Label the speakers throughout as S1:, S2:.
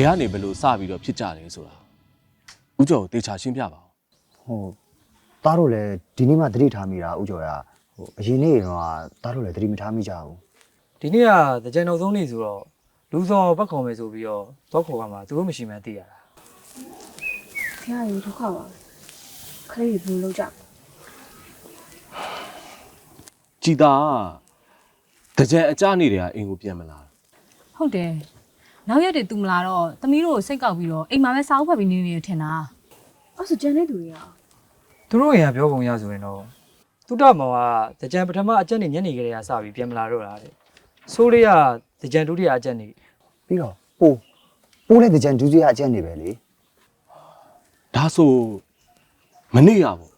S1: ဘယ်ကနေဘယ်လိုစပြီးတော့ဖြစ်ကြတယ်ဆိုတာဦးကျော်ကိုတေချာရှင်းပြပါဦး
S2: ဟိုသားတို့လည်းဒီနေ့မှသတိထားမိတာဥကျော်ရဟိုအရင်နေ့တော့သားတို့လည်းသတိမထားမိကြဘူး
S3: ဒီနေ့ကတကြံနောက်ဆုံးနေ့ဆိုတော့လူဆောင်ဘက်ခေါ်မယ်ဆိုပြီးတော့တော့ခေါ်ကမှသူတို့မရှိမှန်းသိရတာ
S4: ဖះရေဒုက္ခပါပဲခလေးတွေဘယ်လိုလုပ်ကြလဲ
S1: ကြည်သားကတကြံအကြနေတယ်ကအိမ်ကိုပြန်မလာ
S5: ဟုတ်တယ် နောက်ရက်တွေသူမလာတော့သမီးတို့ကိုစိတ်ကောက်ပြီးတော့အိမ်မှာပဲစာအုပ်ဖတ်ပြီးနေနေတယ်ထင်တာ
S4: အဲ့ဆိုကျန်တဲ့သူတွေက
S3: သူတို့အိမ်ကပြောပုံရဆိုရင်တော့သူတမောင်ကတကြံပထမအကြက်နေညနေကလေးကစပြီးပြန်မလာတော့တာတဲ့ဆိုးလေးကတကြံဒုတိယအကြက်နေ
S2: ပြီးတော့ပိုးပိုးတဲ့ကြံဒုတိယအကျင့်နေပဲလေ
S1: ဒါဆိုမနေ့ရပေါ့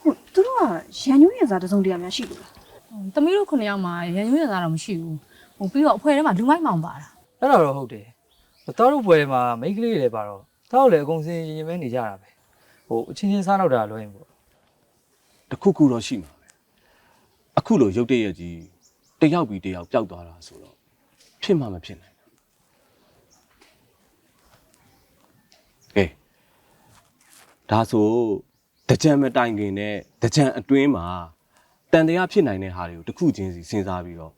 S4: ဟုတ်သူတို့ကရန်ညွှန်းရစားတစ်စုံတရာများရှိလို့လား
S5: ဟိုသမီးတို့ခုနှစ်ယောက်မှာရန်ရွေးရတာတော့မရှိဘူးဟိုပြီးတော့အဖွဲထဲမှာလူမိုက်မောင်ပါတာ
S3: အဲ့ဒါတော့ဟုတ်တယ်တော်တို့ပွဲမှာမိန်းကလေးတွေလည်းပါတော့တောက်လည်းအကုန်စင်ရင်ရင်ပဲနေကြတာပဲဟိုအချင်းချင်းစားတော့တာလွှဲရင်ပေါ့
S1: တခုခုတော့ရှိမှာပဲအခုလိုရုတ်တရက်ကြီးတယောက်ပြီးတယောက်ပျောက်သွားတာဆိုတော့ဖြစ်မှမဖြစ်နိုင်ဘူးကဲဒါဆိုတကြံမတိုင်ခင်နဲ့တကြံအတွင်းမှာတန်တရားဖြစ်နိုင်တဲ့ဟာတွေကိုတစ်ခုချင်းစီစဉ်းစားပြီးတော့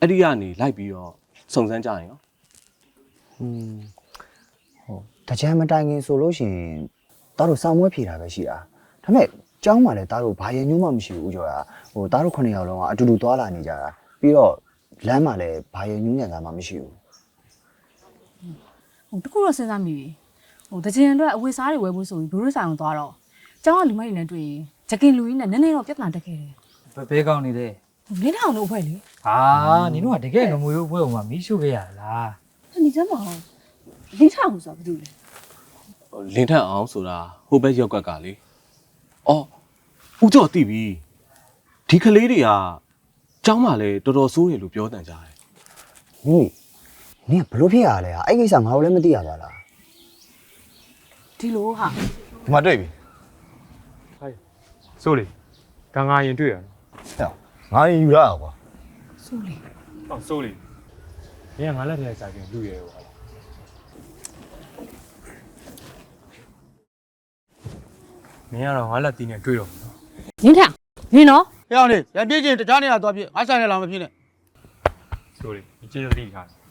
S1: အဲ့ဒီကနေလိုက်ပြီးတော့စုံစမ်းကြရင်ရော
S2: อืมဟိုတကြံမတိုင်ခင်ဆိုလို့ရှိရင်သားတို့စောင်းမွဲဖြေတာပဲရှိတာဒါပေမဲ့ကျောင်းမှာလည်းသားတို့ဘာရင်ညှို့မှမရှိဘူးဥကျော်ရဟိုသားတို့ခုနှစ်ယောက်လုံးကအတူတူသွားလာနေကြတာပြီးတော့လမ်းမှာလည်းဘာရင်ညှို့ညံ့တာမှမရှိဘူး
S5: ဟိုတခုတော့စဉ်းစားမိပြီဟိုတကြင်အတွက်အဝတ်စားတွေဝယ်ဖို့ဆိုပြီးဘိုးတို့ဆိုင်အောင်သွားတော့ကျောင်းကလူမိုက်တွေနဲ့တွေ့ရင်ဂျကင်လူကြီးနဲ့နည်းနည်းတော့ပြဿနာတက်ခဲ့တယ်
S3: ဘယ်ဘဲကောင်းနေလဲ
S5: ဟိုလင်းထောင်တို့အဖွဲလေ
S3: ဟာနင်တို့ကတကယ်ငမွေဘွဲအောင်မှာမီးရှို့ခဲ့ရလား
S4: ဒီစမ်းမအောင်လေးထောင်ဆိုတာဘာလို့လဲ
S1: လင်းထက်အောင်ဆိုတာဟိုဘက်ရောက်ကကလေအော်ဦးကျော်တိပြီဒီကလေးတွေကကျောင်းမှာလည်းတော်တော်ဆိုးတယ်လို့ပြောတန်ကြတယ်
S2: မိမိနင်ကဘလို့ဖြစ်ရလဲဟာအဲ့ကိစ္စငါတို့လည်းမသိရပါလား
S5: ဒီလိုဟာ
S6: ဒီမှာတွေ့ပြီ
S7: စိုးလေဒါငါရင်တွေ့ရနော်
S6: ဟဲ့ငါရင်ယူရအောင်ကွာ
S5: ဆိုလေ
S7: ဟောစိုးလေ မင်းကငါလက်ထဲစာပြင်လူရဲဟောမင်းကတော့ငါလက်တီးနဲ့တွေ့တော့မှာနော်
S5: လင်းထောင်နင်းနော်။
S8: ဟဲ့အောင်လေရပြည့်ချင်းတခြားနေရာသွားပြည့်ငါဆိုင်နေလာမဖြစ်နဲ့
S7: စိုးလေဒီကျေးဇူးထားတယ်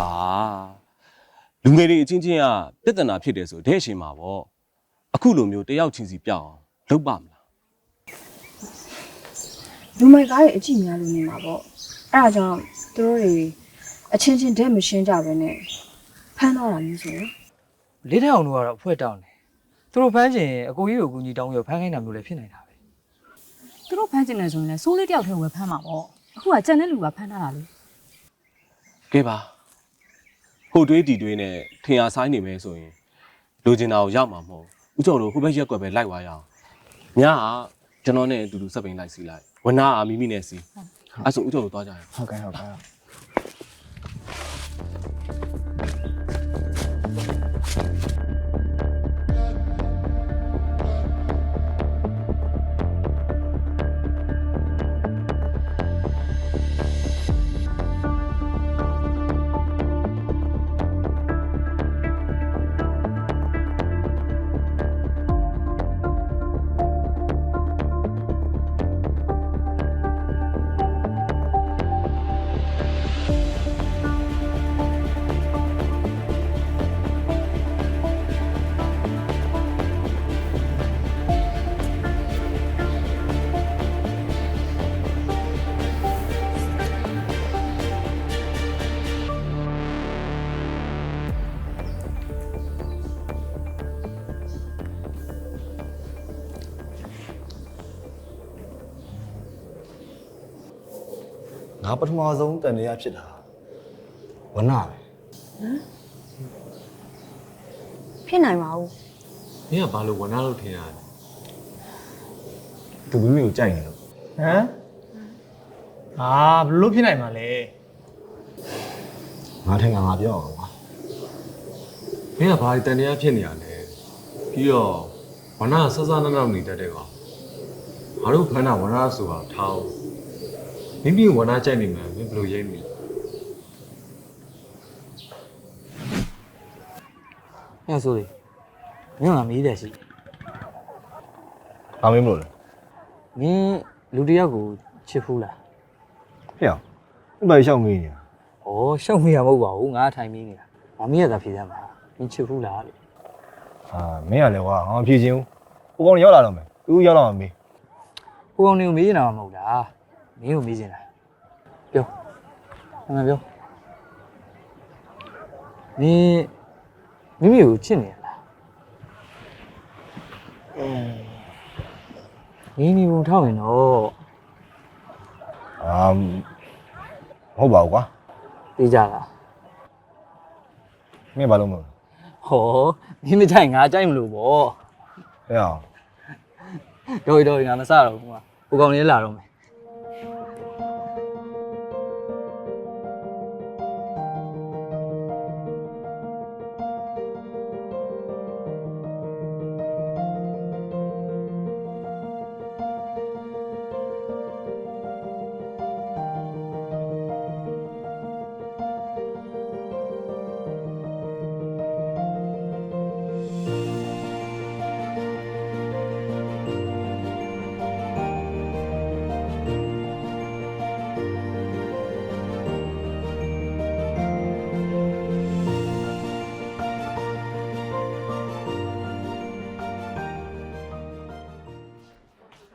S1: အာလူငယ်တွေအချင်းချင်းကပြဿနာဖြစ်တယ်ဆိုတဲ့အရှင်မှာပေါ့အခုလိုမျိုးတယောက်ချင်းစီပြောင်းအောင်လုပ်ပါမလား
S4: လူမိုက်ကားရဲ့အကြည့်များလို့နေမှာပေါ့ အဲ့ဒါကြောင့်သူတို့တွေအချင်းချင်းတဲ့မရှင်းကြဘဲနဲ့ဖမ်းတော့တာမျိုးဆိုရင်
S3: လေးထောင်တို့ကတော့အဖွဲတောင်းတယ်သူတို့ဖမ်းချင်အကိုကြီးကိုအကူကြီးတောင်းပြီးတော့ဖမ်းခိုင်းတာမျိုးလည်းဖြစ်နေတာပဲ
S5: သူတို့ဖမ်းကျင်နေဆိုရင်လည်းစိုးလေးတယောက်ထဲဝယ်ဖမ်းမှာပေါ့အခုကကြံတဲ့လူကဖမ်းထားတာလေ
S1: ကဲပါဟိုတွေးဒီတွေးနဲ့ထင်အားဆိုင်နေမယ်ဆိုရင်လိုချင်တာကိုရောက်မှာမဟုတ်ဘူးဦးကျော်တို့ဟိုဘက်ရက်ကွက်ပဲလိုက်သွားရအောင်ညကကျွန်တော်နဲ့အတူတူစက်ပိန်လိုက်စီလိုက်ဝနာကမိမိနဲ့စီ အဲ့ဆိုဦးကျော်တို့သွားကြရအောင်
S2: ဟုတ်ကဲ့ဟု
S6: ပထမဆုံးတန်တရားဖြစ်တာဝနာပဲ
S4: ဖြစ်နိုင်ပါဘူး
S7: မင်းကဘာလို့ဝနာလို့ထင်ရလဲ
S6: သူမိမိကိုကြိုက်နေလို့
S8: ဟမ်အာဘလို့ဖြစ်နိုင်မှာလဲ
S6: ငါထင်ငါငါပြောအောင်ကွာ
S7: မင်းကဘာတန်တရားဖြစ်နေရလဲပြီးတော့ဝနာဆဆနနောက်နေတတ်တဲ့ကောင်ငါတို့ဖမ်းတာဝနာဆိုတာထောင်း မိမိဝနာကြိုက်နေမှာမင်းဘယ်လိုရိပ်နေလဲ
S3: ညဆိုလေမင်းကမေးတယ်ရှိ။
S6: ဘာမင်းမလို့လဲ
S3: မင်းလူတစ်ယောက်ကိုချစ်ဖူးလား။
S6: ဟဲ့အောင်။ဒီမှာရှောက်ငေးနေတာ
S3: ဩရှောက်မိရမဟုတ်ပါဘူးငါထိုင်မင်းနေတာမမီးရတာဖြေစမ်းပါမင်းချစ်ဖူးလားလေ။
S6: အာမင်းကလည်းကွာငါမဖြေချင်းဘူး။ဟိုကောင်ရောက်လာတော့မယ်။သူရောက်လာမှမေး
S3: ဟိုကောင်တွေကိုမေးနေတာမဟုတ်လား မင်းကိုမေးနေတာပြောအမှန်ပြောမင်းမိမိကိုချစ်နေရလားအင်းမင်းဒီဘုံထောက်ရင်တော့။
S6: အာမဟုတ်ပါဘူးကွာ
S3: သိကြလား။
S6: မင်းဘာလို့မလို့လဲ
S3: ဟောမင်းမကြိုက်ငါကြိုက်မလို့ပေါ့။
S6: ဟဲ့အောင်
S3: တော်တော်ငါမစတော့ဘူးကွာဟိုကောင်လေးလာတော့မယ်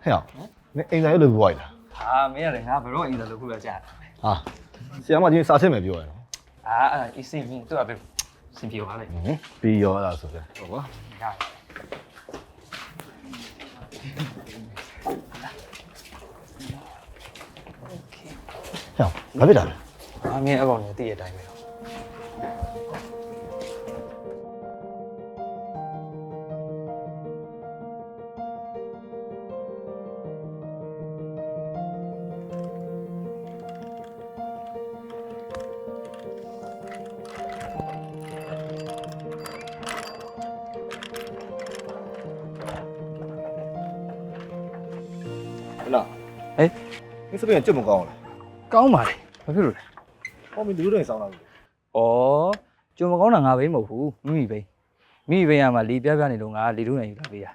S6: ဟဲ့အောင်မင်းအိမ်သာရုပ်လို့ပြောရလား
S3: ဟာမင်းရတယ်ငါဘယ်တော့အင်တာလို့ခုပဲကြာ။
S6: ဟာဆရာမချင်းစာချက်မယ်ပြောရနော်
S3: အာအဲ့အစ်စင်မင်းသူ့အပဲစင်ပြေပါလေ။
S6: ဟင်ပြီးရောအဲ့ဒါဆိုကြ။ဟုတ်ကွာ
S3: ရ။
S6: ဟဲ့အောင်ဘာဖြစ်တာလဲ
S3: အာမင်းအကောင်ကြီးတည့်ရတိုင်းပဲတော့။
S6: ဟုတ် စပင်းကကြွမကောင်းလား
S3: ကောင်းပါလေဘာဖြစ်လို့လဲ။
S6: ဟောမင်းလူတွေစောင်းလာလို့
S3: ဩကြုံမကောင်းတာငါပဲမဟုတ်ဘူးမိမိပဲမိမိပဲရမှာလီပြပြနေလို့ငါလီထုံးနေယူလာပေးရ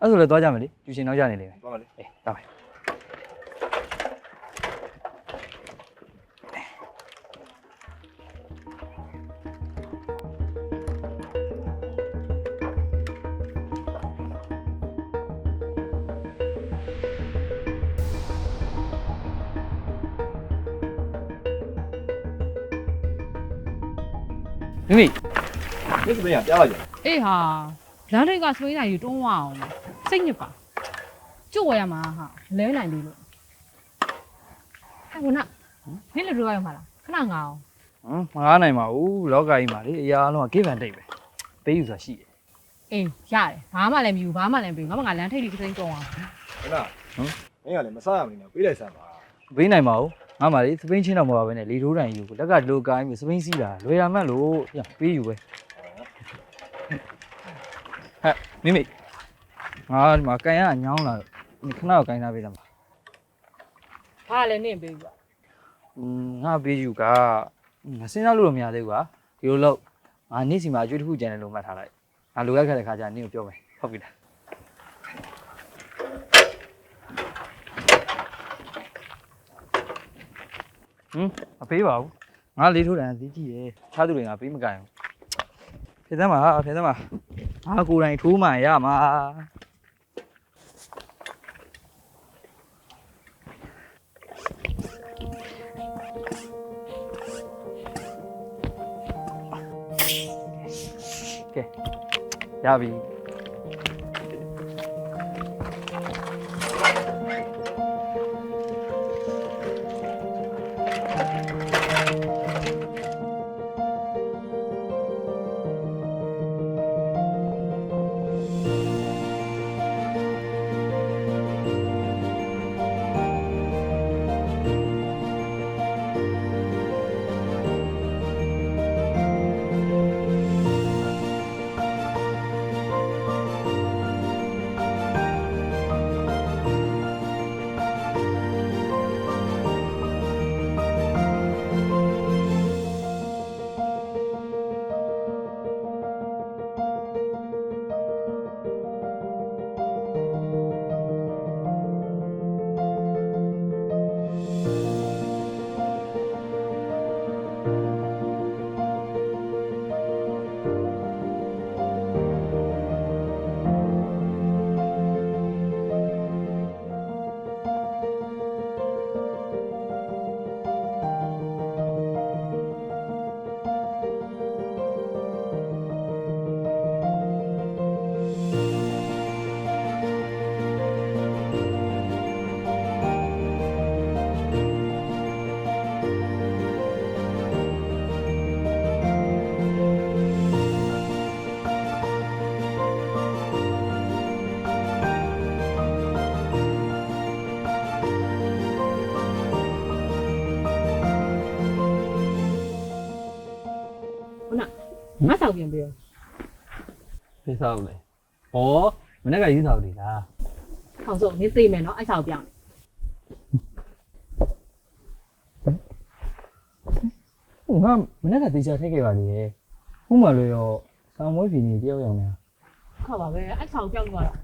S3: အဲ့ဆိုလည်းသွားကြမယ်လေကျူရှင်နောက်ကြနေလေမယ်။
S6: ဘာမလဲ
S3: အေးသွားမ မိမိ။
S6: မင်းစပင်းကကြားလိုက်ကြ။
S5: အေးဟာလမ်းတွေကဆွေးနိုင်ယူတွန်းဝအောင်စိတ်ညစ်ပါကျုပ်ဝယ်ရမှာဟာမလဲနိုင်ဘူးလို့အဲ့ဝနနင်းလူတို့ရောက်မှာလားခဏငါအောင်
S3: ဟမ်မငားနိုင်ပါဘူးလောကကြီးမှာလေအရာအလုံးကကိဗန်တိတ်ပဲပေးယူဆိုတာရှိတယ်
S5: အေးရတယ်ဘာမှလည်းမယူဘာမှလည်းမယူငါမငါလမ်းထိပ်လေးစိမ့်တွန်းအောင်
S6: ဟုတ်လားဟမ်မင်းကလည်းမစားရမနေနဲ့ပေးလိုက်စမ်းပါ
S3: ပေးနိုင်ပါဘူး ငါမှလေစပိန်ချင်းတော့မပါဘဲနဲ့လီထိုးတိုင်ယူကိုလက်ကလိုကိုင်းပြီးစပိန်စီးတာလွယ်တာမှတ်လို့ညပေးယူပဲဟဲ့မိမိငါဒီမှာကန်ရအညောင်းလာဒီခဏတော့ကိုင်းထားပေးတယ်မှာ
S5: ဘာလည်းနင့်ပေးပါ
S3: อืมငါပေးယူကငါစဉ်းစားလို့တော့မရသေးဘူးကွာဒီလိုလို့ငါနေ့စီမှာအကျွေးတစ်ခုကျန်တယ်လို့မှတ်ထားလိုက်ငါလိုရခဲ့တဲ့ခါကျနင့်ကိုပြောမယ်ဟုတ်ပြီလား ဟမ်မပေးပါဘူးငါလေးထိုးတယ်သိကြည့်ရယ်ခြားသူတွေငါပေးမကြိုင်ဘူးဖြစ်သမ်းပါဖြစ်သမ်းပါငါကိုယ်တိုင်ထိုးမှရမှာကဲရပြီ
S5: ငါဆောင်ပြန်ပြော
S3: ဖေးစားဦးလေဟောမနေ့ကရေးစားဦးလေလား
S5: ဟောဆိုနေသိမယ်နော်အဲ့ဆောင်ပြောင်း
S3: ဟိုငါမနေ့ကတေချာထည့်ခဲ့ပါလေဟုတ်မှလို့ရောဆောင်းမွေးပြည်နေတယောက်ရောက်နေတာ
S5: ဟုတ်ပါပဲအဲ့ဆောင်ပြောင်းသွားတော့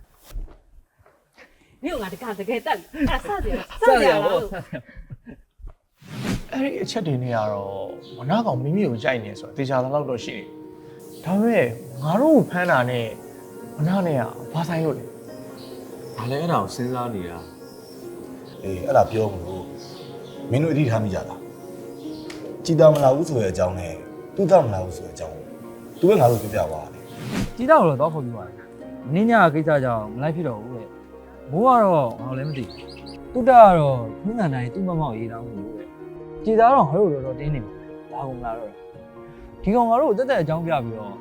S5: နေကငါတကတကယ်တက်အဲ့စတယ်စတယ်လို့
S8: အဲ့ဒီအချက်တွေနဲ့ကတော့ဝနာကောင်မိမိကိုကြိုက်နေဆိုတော့တေချာသလောက်တော့ရှိတယ် ဒါပေမဲ့ငါတို့ကိုဖမ်းတာနဲ့ဝနာနဲ့ကဘာဆိုင်လို့လဲ
S7: ဘာလဲအဲ့ဒါကိုစဉ်းစားနေတာ
S6: အေးအဲ့ဒါပြောမလို့မင်းတို့အတိထားမိကြလားကြည်တော်မလာဘူးဆိုတဲ့အကြောင်းနဲ့တူတော်မလာဘူးဆိုတဲ့အကြောင်းသူကငါတို့ပြောပြသွားတယ်
S3: ကြီးတော့တော့တော့ခေါ်ပြီးပါတယ်နင်းညာကိစ္စကြောင့်မလိုက်ဖြစ်တော့ဘူးလေဘိုးကတော့ငါလည်းမသိဘူးတုတ္တကတော့ခင်းကန်တိုင်းသူ့မမောက်ရေးတောင်းလို့လေကြီးသားတော့ဟိုလိုတော့တင်းနေမှာလာကုန်လာတော့ ဒီကောင်ငါတို့တက်တက်အကြောင်းပြပြီးတော့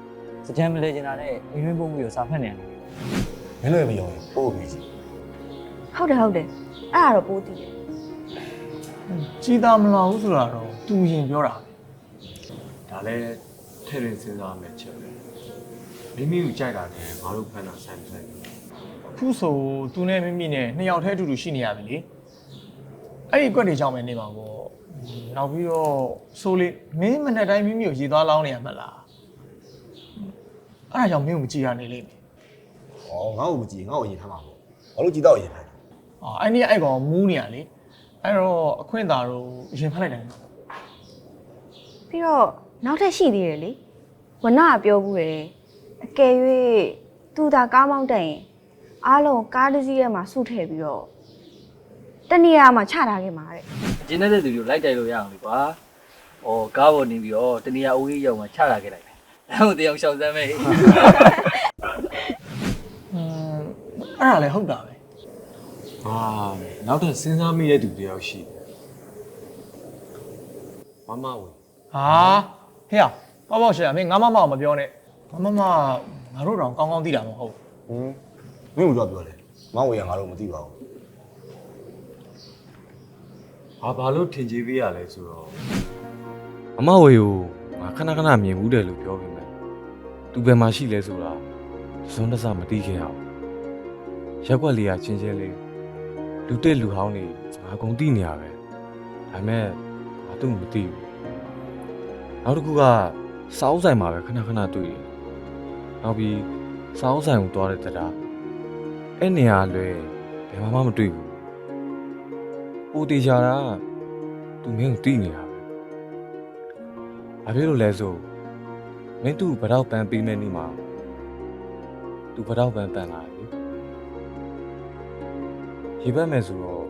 S3: စကြမ်းမလဲကျင်တာနဲ့အိမ်ရင်းပုံပြီးတော့စာဖတ်နေတယ်
S6: မင်းတို့ရဲ့မယုံရင်ပို့ပြီးစီ
S4: ဟုတ်တယ်ဟုတ်တယ်အဲ့ဒါတော့ပိုးတည်တယ်
S8: ကြည်သားမလာဘူးဆိုတာတော့သူရင်ပြောတာပဲ
S7: ဒါလည်းထဲ့ရင်စဉ်းစားမယ်ချက်ပဲမိမိကိုကြိုက်တာနဲ့ငါတို့ဖန်တာဆိုင်ဆိုင်ဘူး
S8: အခုဆိုသူနဲ့မိမိနဲ့နှစ်ယောက်တည်းအတူတူရှိနေရပြီလေအဲ့ဒီကွက်တွေကြောင့်ပဲနေမှာပေါ့ နောက်ပြီးတော့ဆိုလေမင်းမနေ့တိုင်းမိမိကိုရေသွားလောင်းနေရမလားအဲ့ဒါကြောင့်မင်းကိုမကြည်ရနေလိမ့်မယ်။
S6: ဩငါ့ကိုမကြည့်ငါ့ကိုရင်ထားမှာပေါ့။ဘာလို့ကြည်တော့ရင်ထားလဲ
S8: အော်အဲ့ဒီအဲ့ကောင်မူးနေရလေအဲ့တော့အခွင့်အသာတို့ရင်ဖတ်လိုက်တယ်
S4: ပြီးတော့နောက်ထပ်ရှိသေးတယ်လေဝနကပြောဘူးတယ်အကယ်၍သူသာကားမောင်းတက်ရင်အားလုံးကားတစ်စီးထဲမှာစုထည့်ပြီးတော့ တနေရာမှာချထားခဲ့မှာတဲ့
S3: ကျင်းတဲ့သူတွေကိုလိုက်တိုက်လို့ရအောင်လေကွာ။ဩကားပေါ်နေပြီးတော့တနေရာအိုးကြီးရောက်မှချလာခဲ့လိုက်တယ်။အဲ့ဟိုတယောက်ရှောက်စမ်းမေး
S8: อืมအဲ့ဒါလည်းဟုတ်တာပဲ
S7: အာနောက်ထပ်စဉ်းစားမိတဲ့သူတယောက်ရှိတယ်မမဝင်
S8: ဟာဟေ့ရပေါ့ပေါ့ရှယ်ရမင်းငါမမအောင်မပြောနဲ့ငါမမငါတို့တော့ကောင်းကောင်းသိတာမဟုတ်။
S6: ဟင်းမင်းတို့ပြောတယ်။မောင်ဝေရငါတို့မသိပါဘူး
S7: ဟာဘာလို့ထင်ကြီးပေးရလဲဆိုတော့မမဝေကိုငါခဏခဏမြင်ဘူးတယ်လို့ပြောပေမဲ့သူဘယ်မှာရှိလဲဆိုတာစွန်းတစမသိခဲ့အောင်ရက်ွက်လေးကချင်းချင်းလေးလူတက်လူဟောင်းနေငါကုန်သိနေရပဲဒါပေမဲ့ငါသူ့မသိဘူးနောက်တစ်ခုကစာအုပ်ဆိုင်မှာပဲခဏခဏတွေ့တယ်နောက်ပြီးစာအုပ်ဆိုင်ကိုသွားတဲ့တရားအဲ့နေရာလွဲဘယ်မှမတွေ့ဘူး ပိုတေချာတာကသူမင်းကိုတိနေတာပဲ။ဘာဖြစ်လို့လဲဆိုမင်းသူ့ဘရောက်ပန်းပေးမဲ့နေ့မှာသူဘရောက်ပန်းပန်းလာတယ်လေ။ရေဘက်မဲ့ဆိုတော့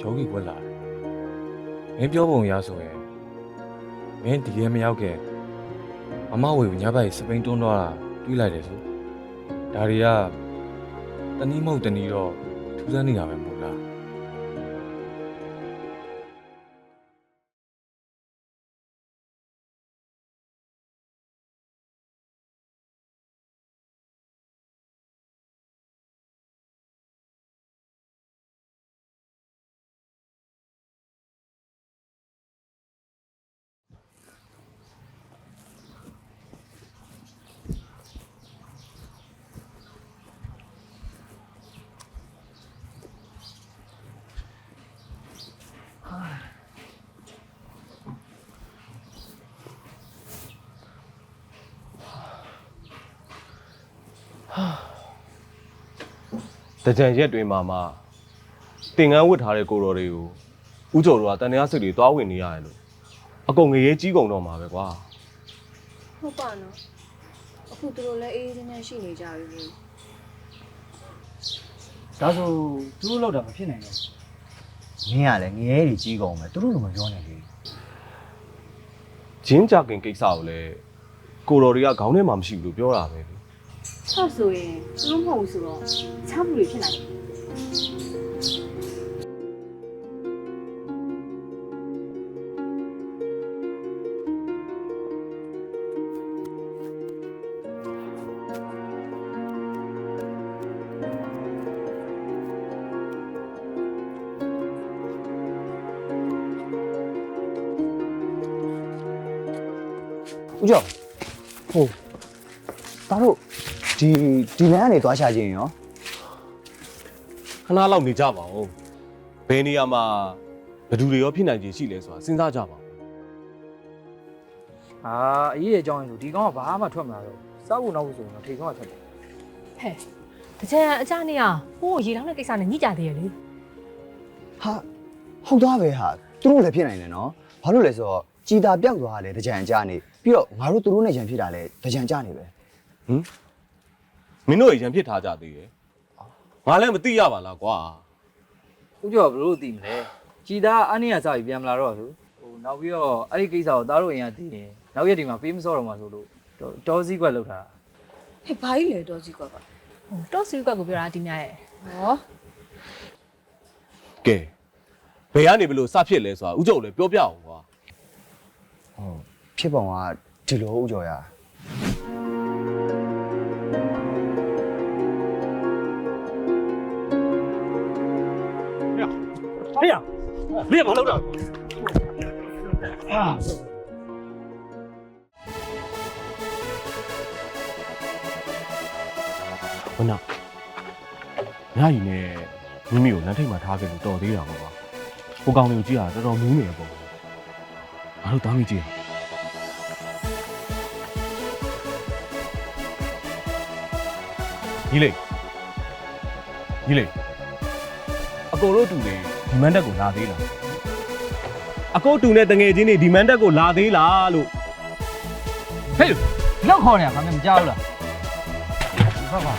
S7: ယောဂီဝက်လာတယ်။မင်းပြောပုံရဆိုရင်မင်းဒီရဲမရောက်ခင်မမဝေကိုညဘက်စပိန်တွန်းတော့တာတွေးလိုက်တယ်ဆို။ဒါတွေကတနည်းမဟုတ်တနည်းတော့ထူးဆန်းနေတာပဲမ တ်လား။
S1: တကြံရက်တွေမှာမှတင်ငန်းဝတ်ထားတဲ့ကိုတော်တွေကိုဥကျော်တို့ကတန်တရားစိတ်တွေသွားဝင်နေရတယ်လို့အကုန်ငရေကြီးကုန်တော့မှာပဲကွာ
S4: ဟုတ်ပါနော်အခုသူတို့လည်းအေးအေးချင်းချင်းရှိနေကြပြီလေ
S3: ဒါဆိုသူတို့လောက်တာမဖြစ်နိုင်ဘူး။
S2: နင်းကလည်းငရဲတွေကြီးကုန်မယ်သူတို့လိုမပြောနဲ့လေ
S1: ဂျင်းကြခင်ကိစ္စကိုလည်းကိုတော်တွေကခေါင်းထဲမှာမရှိဘူးလို့ပြောတာပဲလေ
S4: ဆော့ဆိုရင်သူတို့မဟုတ်ဘူးဆိုတော့ချားမှုတွေဖြစ်နို င်တယ်။
S2: ဦးကျော်ဟုတ်တားတို့ဒီဒီလမ်းကနေသွားချခြင်းရော
S1: ခဏလောက်နေကြပါဦးဘယ်နေရာမှာဘယ်သူတွေရောဖြစ်နိုင်ခြေရှိလဲဆိုတာစဉ်းစားကြပါဦး
S3: ဟာအရေးအကြောင်းရင်ဆိုဒီကောင်ကဘာမှထွက်မလာတော့စောက်ဖို့နောက်ဖို့ဆိုရင်တော့ထိကောင်ကထွက်တယ်
S9: ဟဲ့တကြံအကြနေရဟိုးရေလောင်းတဲ့ကိစ္စနဲ့ညှိကြသေးရလေ
S2: ဟာဟုတ်သားပဲဟာသူတို့လည်းဖြစ်နိုင်တယ်နော်ဘာလို့လဲဆိုတော့ကြည်တာပြောက်သွားတာလေတကြံကြနေပြီးတော့ငါတို့သူတို့နဲ့ရန်ဖြစ်တာလေတကြံကြနေပဲ
S1: မ င်းတို့ရရန်ဖြစ်ထားကြသေးရဲ့ငါလည်းမသိရပါလားကွာ
S3: ဦးကျော်ဘယ်လိုသိမလဲကြည်သားအနည်းရစပြီးပြန်မလာတော့ဆိုဟိုနောက်ပြီးတော့အဲ့ဒီကိစ္စကိုသားတို့အိမ်ကသိရင်နောက်ရက်ဒီမှာပေးမစောတော့မှာဆိုလို့တောစည်းကွက်လောက်ထားတာ
S10: ဟဲ့ဘာကြီးလဲတော့စီကွာပါ
S9: ဟိုတော့စီကွက်ကိုပြောတာဒီမြရဲ့
S10: ဟော
S1: ကဲဘယ်ကနေဘလို့စဖြစ်လဲဆိုတာဥကြုံလည်းပြောပြအောင်ကွာ
S2: ဟုတ်ဖြစ်ပုံကဒီလိုဥကြော်ရ
S1: ဘုနာညကြီးနဲ့မိမိကိုလမ်းထိပ်မှာထားခဲ့လို့တော်သေးတာပေါ့ကွာဟိုကောင်လေးကိုကြည့်ရတာတော်တော်မူးနေရပေါ့ငါတို့တောင်းမိကြည့်ညီလေးညီလေးအကိုတို့တူတွေ ဒီမန်တက်ကိုလာသေးလားအကိုတူနဲ့တငယ်ချင်းတွေဒီမန်တက်ကိုလာသေးလားလို့
S3: ဟေးလောက်ခေါ်နေရခါမကြောက်လားဘာဘာ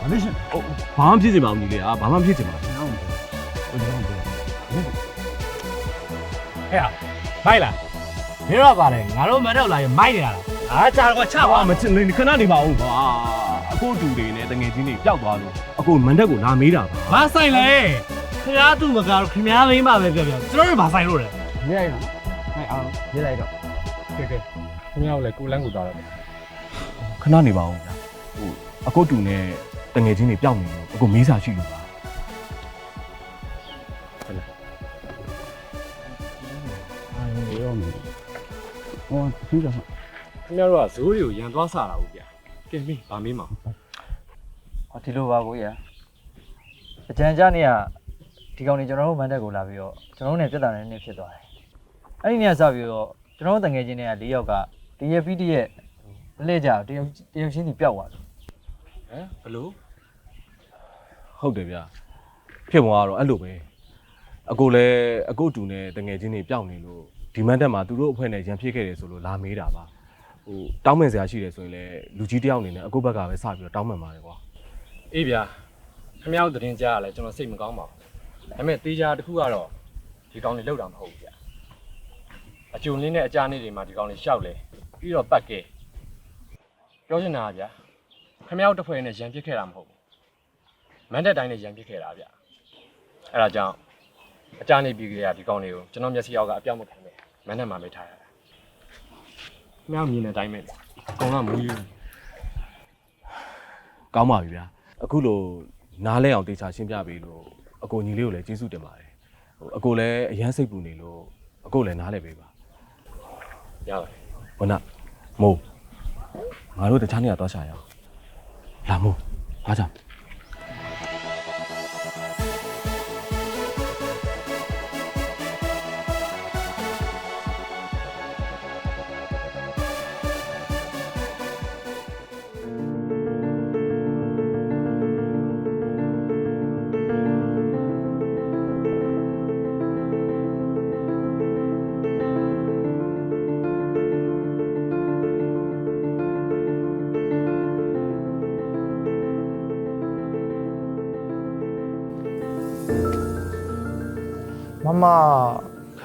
S1: ဘာလို့ရှင်ဟိုဘာမှဖြစ်ချင်ပါဘူးညီလေးอ่ะဘာမှဖြစ်ချင်ပါဘူး
S11: ဟဲ့မိုက်လားမင်းတို့ကပါတယ်ငါတို့မတော့လာရင်မိုက်နေတာလားအားကြတော့ချ
S1: ချ
S11: ပါ
S1: ပါမချင်ခဏနေပါဦးကွာအကိုတူတွေနဲ့တငယ်ချင်းတွေပျောက်သွားလို့အကိုမန်တက်ကိုလာမေးတာပါ
S11: ဘာဆိုင်လဲ ခင်ဗျားသူ့မကတော့ခင်ဗျားမင်းပါပဲပြောပြောကျွန်တော်တို့ဘာဆိုင်လို့လဲ
S3: ရေးလိုက်တော့ဟဲ့အောင်ရေးလိုက်တော့
S11: ကဲကဲခင်ဗျားကိုလည်းကိုလန်းကိုသွားတော့
S1: ခဏနေပါဦးဗျာဟိုအကိုတူနဲ့တငယ်ချင်းတွေပျောက်နေလို့အကိုမေးစာရှိလို့ပါ
S11: အေးရောမင်းဟောသူကခင်ဗျားတို့ကဇိုးတွေကိုရန်သွားစားတာဟုတ်ဗျာကဲမင်းဗာမင်းမ
S3: ဟောဒီလိုပါကိုရအကြံကြနေရ ဒီကောင်နေကျွန်တော်တို့မန်တက်ကိုလာပြီးတော့ကျွန်တော်တို့နဲ့ပြဿနာနဲ့နေဖြစ်သွားတယ်အဲ့ဒီနေရာစပြီးတော့ကျွန်တော်တို့တငယ်ချင်းတွေက၄ယောက်ကတရပီးတရက်အလဲကြတယောက်တယောက်ချင်းစီပျောက်သွားတယ်
S11: ဟမ်ဘလို့
S1: ဟုတ်တယ်ဗျာဖြစ်သွားတော့အဲ့လိုပဲအကိုလည်းအကိုတူနဲ့တငယ်ချင်းတွေပျောက်နေလို့ဒီမန်တက်မှာသူတို့အဖွဲ့နဲ့ရန်ဖြစ်ခဲ့တယ်ဆိုလို့လာမေးတာပါဟိုတောင်းပန်စရာရှိတယ်ဆိုရင်လည်းလူကြီးတယောက်အနေနဲ့အကိုဘက်ကပဲစပြီးတော့တောင်းပန်ပါတယ်ကွာ
S11: အေးဗျာခင်ဗျားတို့သတင်းကြားရလဲကျွန်တော်စိတ်မကောင်းပါဘူး ဒါပေမဲ့တေးကြတစ်ခုကတော့ဒီကောင်တွေလောက်တာမဟုတ်ဘူးဗျာအကျုံလေးနဲ့အကြနေတွေမှာဒီကောင်တွေရှောက်လဲပြီးတော့ပတ်ကဲပြောချင်တာကဗျာခင်ဗျားတို့တစ်ဖွဲ့နဲ့ရန်ပြစ်ခဲ့တာမဟုတ်ဘူးမန်တက်တိုင်းနဲ့ရန်ပြစ်ခဲ့တာဗျာအဲ့ဒါကြောင့်အကြနေပြီးကြရဒီကောင်တွေကိုကျွန်တော်မျက်စိအောက်ကအပြောင်းမခံနဲ့မန်တက်မှာပဲထားရတာခင်ဗျားမြင်တဲ့အတိုင်းပဲလေအကုန်လုံးမူးယူ
S1: ကောင်းပါပြီဗျာအခုလိုနားလဲအောင်တေချာရှင်းပြပေးလို့ အကိုညီလေးကိုလည်းကျေးဇူးတင်ပါတယ်ဟိုအကိုလည်းအရန်စိတ်ပူနေလို့အကိုလည်းနားလဲပေးပါ
S11: ရပါတယ်
S1: ဘုနာမိုးငါတို့တခြားနေရာသွားရှာရအောင်လာမိုးအားကြောင့်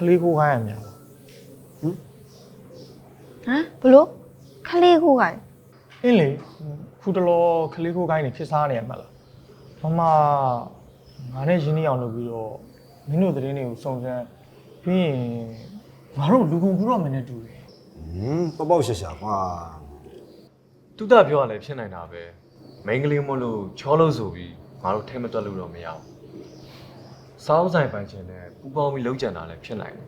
S8: လေးကိုခိုင်းရများပါ
S4: ဟမ်ဘလို့ခလေးခုက
S8: အင်းလေခုတလောခလေးကိုခိုင်းနေဖြစ်စားနေရမှာလားမမငါနဲ့ရင်းနှီးအောင်လုပ်ပြီးတော့မင်းတို့သတင်းတွေကိုစုံစမ်းပြီးရင်ငါတို့လူကုန်ကူတော့မင်းနဲ့တူတယ်
S6: ဟင်းပေါက်ပေါက်ရှာရှာကွာ
S7: သူတပြောရလဲဖြစ်နိုင်တာပဲမိန်းကလေးမလို့ချောလို့ဆိုပြီးငါတို့ထဲမတွက်လို့တော့မရဘူး စောင်းဆိုင်ပိုင်ချင်တဲ့ပူပေါင်းပြီးလုံးကြံတာလည်းဖြစ်နိုင်တယ်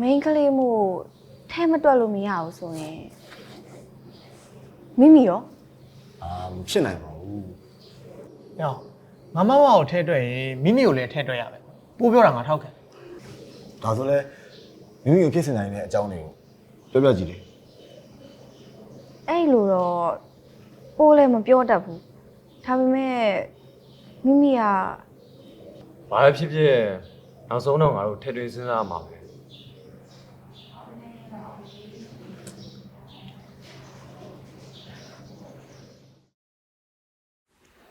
S4: မိန်းကလေးမို့ထဲမတွက်လို့မရဘူးဆိုရင်မိမိရော
S6: အာမဖြစ်နိုင်ပါဘူး။
S8: ဟောငါမမကိုထဲတွက်ရင်မိမိကိုလည်းထဲတွက်ရမယ်။ပိုးပြောတာငါထောက်ခံ
S6: ဒါဆိုလဲမိမိကိုဖြစ်စင်နိုင်တဲ့အကြောင်းတွေကိုပြောပြကြည့်လေ
S4: အဲ့လိုတော့ပိုးလည်းမပြောတတ်ဘူးဒါပေမဲ့မိမိက
S7: ဘာပဲဖြစ်ဖြစ်နောက်ဆုံးတော့ငါတို့ထဲထွေးစဉ်းစားမှာပဲ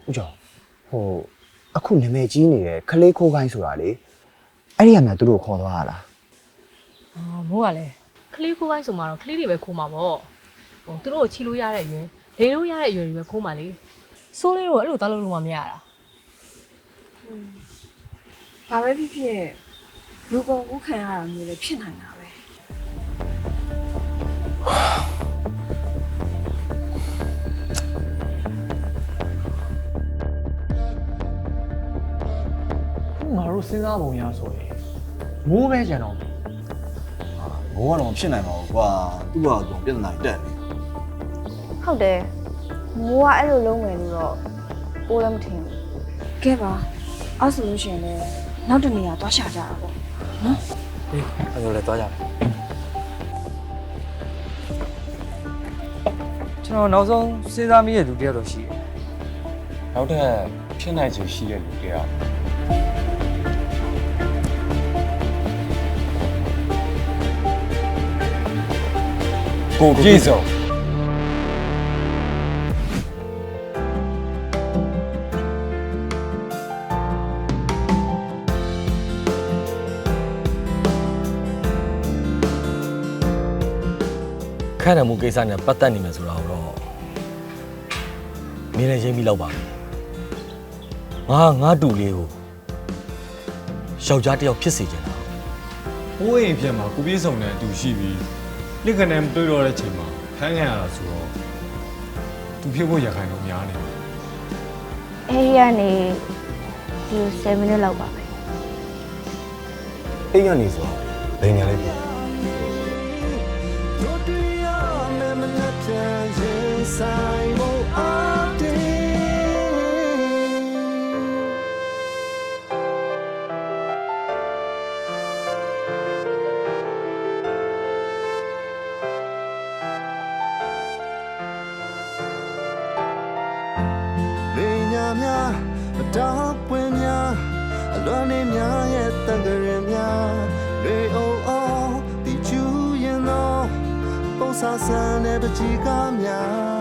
S2: ဦးကျော်ဟိုအခုနာမည်ကြီးနေတဲ့ခလေးခိုးခိုင်းဆိုတာလေအဲ့ဒီကမှသူတို့ခေါ်သွားရလား
S9: အော်မိုးကလည်းကလေးခိုးပိုင်းဆိုမှတော့ကလေးတွေပဲခိုးမှာပေါ့ဟိုသူတို့ကိုချီလို့ရတဲ့အရွယ်လေလို့ရတဲ့အရွယ်တွေပဲခိုးမှာလေစိုးလေးတို့အဲ့လိုတောက်လို့လို့မှမရတာ
S10: ဘာပဲဖြစ်ဖြစ်လူကုန်ကူးခံရတာမျိုးလည်းဖြစ်နိုင်တာပဲ။
S8: ခုငါတို့စဉ်းစားပုံရဆိုရင်မိုးပဲကြံတော့မယ်
S6: ဘိုးကတော့မဖြစ်နိုင်ပါဘူးကွာသူ့ဘာသူပြဿနာတက်နေ
S4: ဟုတ်တယ်မိုးကအဲ့လိုလုံးမယ်လို့တော့ပိုးလည်းမထင်ဘူး
S10: ကဲပါအဲ့ဆိုလို့ရှိရင်လည်း နောက်တစ်နေရာသွားရှာကြတာပေါ့နော်
S3: အေးအဲ့လိုလဲသွားကြမယ်ကျွန်တော်နောက်ဆုံးစဉ်းစားမိတဲ့လူတယောက်တော့ရှိတယ်
S7: နောက်ထပ်ဖြစ်နိုင်ချေရှိတဲ့လူတယောက်ကိုပြည့်စုံ
S12: ခန့်တယ်မှုကိစ္စနဲ့ပတ်သက်နေမယ်ဆိုတာကိုတော့မင်းလည်းရင်းပြီးလောက်ပါပြီငါငါတူလေးကိုယောက်ျားတစ်ယောက်ဖြစ်စေချင်တာ
S7: ဟိုးအိမ်ပြန်မှာကိုပြည့်စုံတဲ့အတူရှိပြီးလက်ကနေမတွေ့တော့တဲ့ချိန်မှာဖမ်းခံရတာဆိုတော့သူဖြစ်ဖို့ရခိုင်တော့များနေတယ်
S4: အဲ့ဒီကနေဒီ7မိနစ်လောက်ပါပဲ
S6: အိမ်ကနေဆိုတော့ဘယ်နေရာလဲပြော
S13: လေ ညာများမတော်ပွင့်များအလွန်နေများရဲ့တန်ကြရင်များရေအိုအိုတီချူရင်တော့ပုံစားဆန်တဲ့ပချီကားများ